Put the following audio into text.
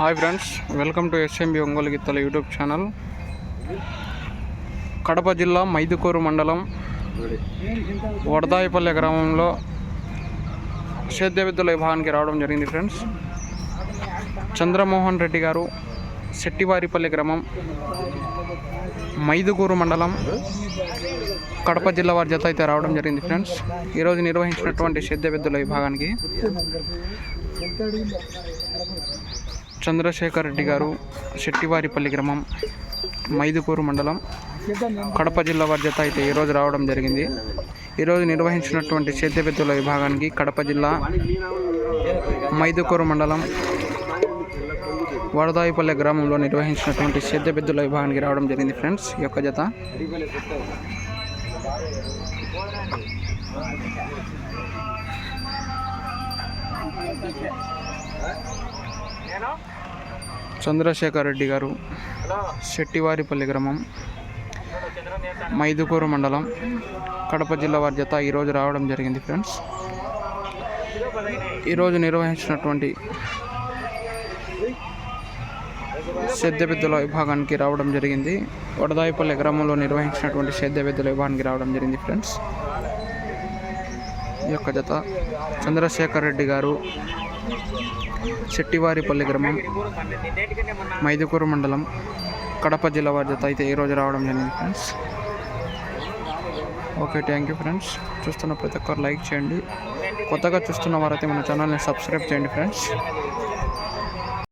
Hi friends welcome to SMB Ongole గిత్తల YouTube channel. Kadapa జిల్లా మైదుకూరు మండలం వడదాయిపల్లె గ్రామంలో సేద్య విద్యుల విభాగానికి రావడం జరిగింది ఫ్రెండ్స్. చంద్రమోహన్ రెడ్డి గారు శెట్టివారిపల్లె గ్రామం మైదుకూరు మండలం కడప జిల్లా వారి జత అయితే రావడం జరిగింది ఫ్రెండ్స్. ఈరోజు నిర్వహించినటువంటి సేద్య విద్యుల విభాగానికి చంద్రశేఖర్ రెడ్డి గారు శెట్టివారిపల్లి గ్రామం మైదుకూరు మండలం కడప జిల్లా వారి జత అయితే ఈరోజు రావడం జరిగింది. ఈరోజు నిర్వహించినటువంటి సేద్య విభాగానికి కడప జిల్లా మైదుకూరు మండలం వడదాయిపల్లె గ్రామంలో నిర్వహించినటువంటి సేద్య విభాగానికి రావడం జరిగింది ఫ్రెండ్స్. ఈ యొక్క జత. చంద్రశేఖర్ రెడ్డి గారు శెట్టివారిపల్లి గ్రామం మైదుకూరు మండలం కడప జిల్లా వారి జత ఈరోజు రావడం జరిగింది ఫ్రెండ్స్. ఈరోజు నిర్వహించినటువంటి సేద్య విభాగానికి రావడం జరిగింది. వడదాయిపల్లి గ్రామంలో నిర్వహించినటువంటి సేద్య విద్యుల విభాగానికి రావడం జరిగింది ఫ్రెండ్స్. ఈ యొక్క జత. చంద్రశేఖర్ రెడ్డి గారు శెట్టివారిపల్లి గ్రామం మైదుకూరు మండలం కడప జిల్లా వారి జత అయితే ఈరోజు రావడం జరిగింది friends okay thank you friends చూస్తున్న ప్రతి ఒక్కరు లైక్ చేయండి. కొత్తగా చూస్తున్న వారైతే మన ఛానల్ని సబ్స్క్రైబ్ చేయండి ఫ్రెండ్స్